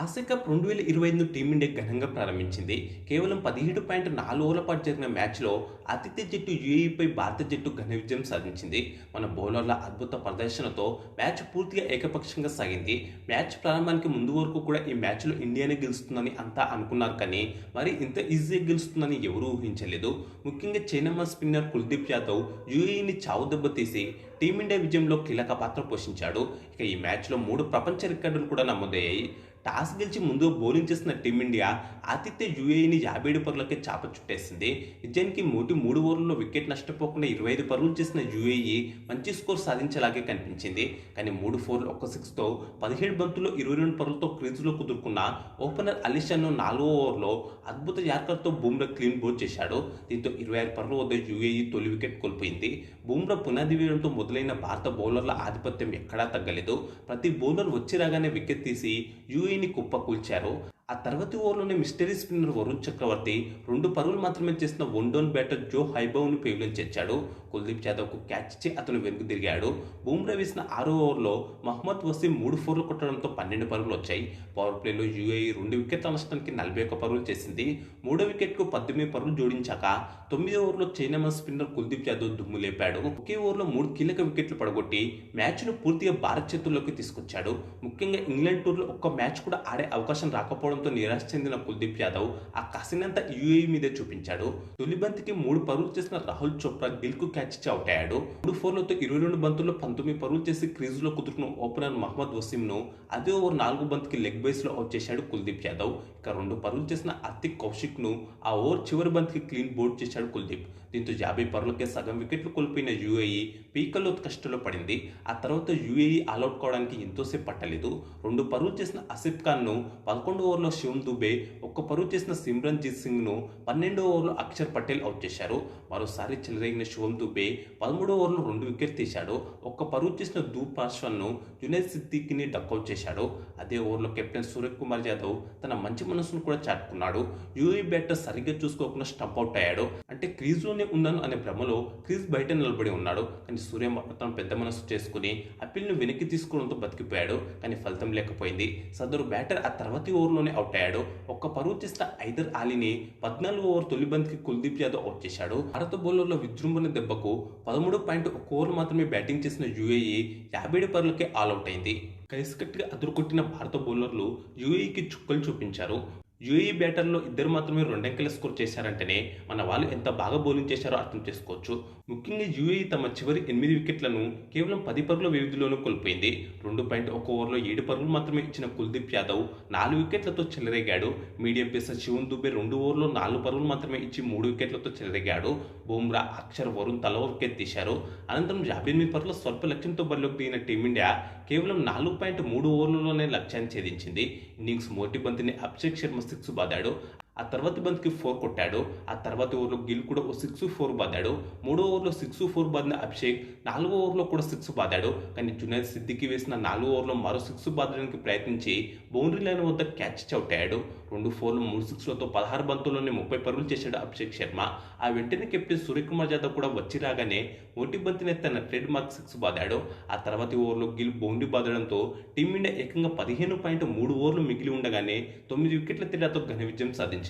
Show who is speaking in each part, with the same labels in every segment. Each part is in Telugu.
Speaker 1: ఆసియా కప్ రెండు వేల ఇరవై ఐదును టీమిండియా ఘనంగా ప్రారంభించింది. కేవలం పదిహేడు పాయింట్ నాలుగు ఓవర్ల పాటు జరిగిన మ్యాచ్లో ఆతిథ్య జట్టు యూఏఈపై భారత జట్టు ఘన విజయం సాధించింది. మన బౌలర్ల అద్భుత ప్రదర్శనతో మ్యాచ్ పూర్తిగా ఏకపక్షంగా సాగింది. మ్యాచ్ ప్రారంభానికి ముందు వరకు కూడా ఈ మ్యాచ్లో ఇండియానే గెలుస్తుందని అంతా అనుకున్నారు కానీ మరి ఇంత ఈజీగా గెలుస్తుందని ఎవరూ ఊహించలేదు. ముఖ్యంగా చైనమ్మ స్పిన్నర్ కుల్దీప్ యాదవ్ యూఏఈని చావు దెబ్బతీసి టీమిండియా విజయంలో కీలక పాత్ర పోషించాడు. ఇక ఈ మ్యాచ్లో మూడు ప్రపంచ రికార్డులు కూడా నమోదయ్యాయి. టాస్ గెలిచి ముందు బౌలింగ్ చేసిన టీమిండియా ఆతిథ్య యూఏఈని యాభై ఏడు పరులకే చాప చుట్టేసింది. నిజానికి మొదటి మూడు ఓవర్లలో వికెట్ నష్టపోకుండా ఇరవై ఐదు పరుగులు చేసిన యూఏఈ మంచి స్కోర్ సాధించేలాగే కనిపించింది. కానీ మూడు ఫోర్లు ఒక్క సిక్స్తో పదిహేడు బంతుల్లో ఇరవై రెండు పరుగులతో క్రీజులో కుదురుకున్న ఓపెనర్ అలిషాను నాలుగో ఓవర్లో అద్భుత యార్కర్తో బూమ్రా క్లీన్ బోర్డ్ చేశాడు. దీంతో ఇరవై ఆరు పరుగుల వద్ద యూఏఈ తొలి వికెట్ కోల్పోయింది. బూమ్రా పునాది వేయడంతో మొదలైన భారత బౌలర్ల ఆధిపత్యం ఎక్కడా తగ్గలేదు. ప్రతి బౌలర్ వచ్చి రాగానే వికెట్ తీసి యూఏ యూఏని కుప్పకూల్చారో ఆ తరగతి ఓవర్లోనే మిస్టరీ స్పిన్నర్ వరుణ్ చక్రవర్తి రెండు పరుగులు మాత్రమే చేసిన వన్డౌన్ బ్యాటర్ జో హైబౌను పేవ్లను చేర్చాడు. కుల్దీప్ యాదవ్కు క్యాచ్ ఇచ్చి అతను వెనుక తిరిగాడు. బూమ్రా వేసిన ఆరో ఓవర్లో మహమ్మద్ వసీం మూడు ఫోర్లు కొట్టడంతో పన్నెండు పరుగులు వచ్చాయి. పవర్ ప్లేలో యూఏఈ రెండు వికెట్ల నష్టానికి నలభై ఒక్క పరుగులు చేసింది. మూడో వికెట్కు పద్దెనిమిది పరుగులు జోడించాక తొమ్మిదో ఓవర్లో చైనామన్ స్పిన్నర్ కుల్దీప్ యాదవ్ దుమ్ము లేపాడు. ఒకే ఓవర్లో మూడు కీలక వికెట్లు పడగొట్టి మ్యాచ్ను పూర్తిగా భారత్ చేతుల్లోకి తీసుకొచ్చాడు. ముఖ్యంగా ఇంగ్లాండ్ టూర్లో ఒక్క మ్యాచ్ కూడా ఆడే అవకాశం రాకపోవడం రాకపోవడంతో నిరాశ చెందిన కుల్దీప్ యాదవ్ ఆ కసినంత యూఏ మీదే చూపించాడు. తొలి బంతికి మూడు పరుగులు చేసిన రాహుల్ చోప్రా గిల్కు క్యాచ్ ఇచ్చి అవుట్ అయ్యాడు. మూడు ఫోర్లతో ఇరవై రెండు బంతుల్లో పంతొమ్మిది పరుగులు చేసి క్రీజులో కుదురుకున్న ఓపెనర్ మహమ్మద్ వసీంను అదే ఓవర్ నాలుగు బంతికి లెగ్ బేస్లో అవుట్ చేశాడు కుల్దీప్ యాదవ్. ఇక రెండు పరుగులు చేసిన అర్తిక్ కౌశిక్ను ఆ ఓవర్ చివరి బంతికి క్లీన్ బోర్డ్ చేశాడు కుల్దీప్. దీంతో యాభై పరులకే సగం వికెట్లు కోల్పోయిన యూఏఈ పీకల్లో కష్టంలో పడింది. ఆ తర్వాత యూఏఈ ఆల్అౌట్ కావడానికి ఎంతోసేపు పట్టలేదు. రెండు పరుగులు చేసిన అసిఫ్ ఖాన్ను పదకొండు ఓవర్లో శివం దుబే ఒక్క పరుగు చేసిన సిమ్రన్జీత్ సింగ్ను పన్నెండో ఓవర్లో అక్షర్ పటేల్ అవుట్ చేశారు. మరోసారి చెలరేగిన శివం దుబే పదమూడో ఓవర్లో రెండు వికెట్ తీశాడు. ఒక్క పరుగు చేసిన దూ పార్శ్వన్ను జునేద్ సిద్దికిని డక్అవుట్ చేశాడు. అదే ఓవర్లో కెప్టెన్ సూర్య కుమార్ యాదవ్ తన మంచి మనసును కూడా చాటుకున్నాడు. యూఈ బ్యాటర్ సరిగ్గా చూసుకోకుండా స్టంప్ అవుట్ అయ్యాడు. అంటే క్రీజ్లోనే ఉన్నాను అనే భ్రమలో క్రీజ్ బయట నిలబడి ఉన్నాడు. కానీ సూర్య మాత్రం పెద్ద మనసు చేసుకుని అప్పీల్ను వెనక్కి తీసుకోవడంతో బతికిపోయాడు. కానీ ఫలితం లేకపోయింది. సదరు బ్యాటర్ ఆ తర్వాతి ఓవర్లోనే అవుట్ అయ్యాడు. ఒక్క పరువు చేసిన ఐదర్ ఆలీని పద్నాలుగు ఓవర్ తొలి బంతికి కుల్దీప్ యాదవ్ అవుట్ చేశాడు. భారత బౌలర్ల విజృంభణ దెబ్బకు పదమూడు పాయింట్ ఒక ఓవర్ మాత్రమే బ్యాటింగ్ చేసిన యూఏఈ యాభై ఏడు పరులకే ఆల్అౌట్ అయింది. కలిసికట్టుగా అదురుకొట్టిన భారత బౌలర్లు యూఏఈకి చుక్కలు చూపించారు. యూఏఈ బ్యాటర్లో ఇద్దరు మాత్రమే రెండంకెల స్కోర్ చేశారంటేనే మన వాళ్ళు ఎంత బాగా బౌలింగ్ చేశారో అర్థం చేసుకోవచ్చు. ముఖ్యంగా యూఏఈ తమ చివరి ఎనిమిది వికెట్లను కేవలం పది పరుగుల వ్యవధిలోనూ కోల్పోయింది. రెండు పాయింట్ ఒక ఓవర్లో ఏడు పరుగులు మాత్రమే ఇచ్చిన కుల్దీప్ యాదవ్ నాలుగు వికెట్లతో చెలరేగాడు. మీడియం పేసర్ శివన్ దుబే రెండు ఓవర్లో నాలుగు పరుగులు మాత్రమే ఇచ్చి మూడు వికెట్లతో చెలరేగాడు. బుమ్రా అక్షర్ వరుణ్ తల వికెట్ తీశారు. అనంతరం యాభై ఎనిమిది పరుగుల స్వల్ప లక్ష్యంతో బరిలోకి దిగిన టీమిండియా కేవలం నాలుగు పాయింట్ మూడు ఓవర్లలోనే లక్ష్యాన్ని ఛేదించింది. ఇన్నింగ్స్ మొదటి బంతిని అభిషేక్ శర్మ సిక్స్ బాదాడు. ఆ తర్వాత బంతికి ఫోర్ కొట్టాడు. ఆ తర్వాత ఓవర్లో గిల్ కూడా ఓ సిక్స్ ఫోర్ బాదాడు. మూడో ఓవర్లో సిక్స్ ఫోర్ బాదిన అభిషేక్ నాలుగో ఓవర్లో కూడా సిక్స్ బాదాడు. కానీ జునైద్ సిద్దికి వేసిన నాలుగో ఓవర్లో మరో సిక్స్ బాదడానికి ప్రయత్నించి బౌండరీ లైన్ వద్ద క్యాచ్ అవుట్ అయ్యాడు. రెండు ఫోర్లు మూడు సిక్స్లతో పదహారు బంతుల్లోనే ముప్పై పరుగులు చేశాడు అభిషేక్ శర్మ. ఆ వెంటనే కెప్టెన్ సూర్యకుమార్ యాదవ్ కూడా వచ్చి రాగానే ఒంటి బంతిని తన ట్రేడ్ మార్క్ సిక్స్ బాదాడు. ఆ తర్వాత ఓవర్లో గిల్ బౌండరీ బాదడంతో టీమిండియా ఏకంగా పదిహేను పాయింట్ మూడు ఓవర్లు మిగిలి ఉండగానే తొమ్మిది వికెట్ల తేడాతో ఘన విజయం సాధించింది.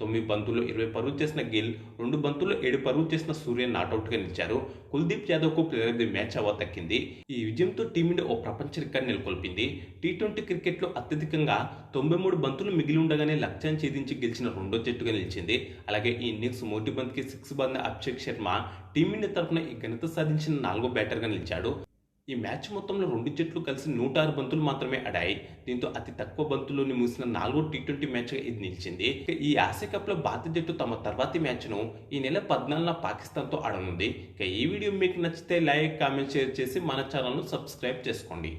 Speaker 1: తొమ్మిది బంతుల్లో ఇరవై పరుగు చేసిన గిల్ రెండు బంతుల్లో ఏడు పరుగు చేసిన సూర్య నాటౌట్గా నిలిచారు. Kuldeep యాదవ్కు player of the match award దక్కింది. ఈ విజయంతో టీమిండియా ఓ ప్రపంచ రికార్డు నెలకొల్పింది. టీ ట్వంటీ క్రికెట్లో అత్యధికంగా తొంభై మూడు బంతులు మిగిలి ఉండగానే లక్ష్యాన్ని ఛేదించి గెలిచిన రెండో జట్టుగా నిలిచింది. అలాగే ఈ ఇన్నింగ్స్ మొదటి బంతికి సిక్స్ బాదిన అభిషేక్ శర్మ టీమిండియా తరఫున ఈ ఘనత సాధించిన నాలుగో బ్యాటర్గా నిలిచాడు. ఈ మ్యాచ్ మొత్తంలో రెండు జట్లు కలిసి నూట ఆరు బంతులు మాత్రమే ఆడాయి. దీంతో అతి తక్కువ బంతుల్లోని ముగిసిన నాలుగో టీ ట్వంటీ మ్యాచ్గా ఇది నిలిచింది. ఈ ఆసియా కప్లో భారత జట్టు తమ తర్వాతి మ్యాచ్ను ఈ నెల పద్నాలుగున పాకిస్తాన్తో ఆడనుంది. ఇక ఈ వీడియో మీకు నచ్చితే లైక్ కామెంట్ షేర్ చేసి మన ఛానల్ను సబ్స్క్రైబ్ చేసుకోండి.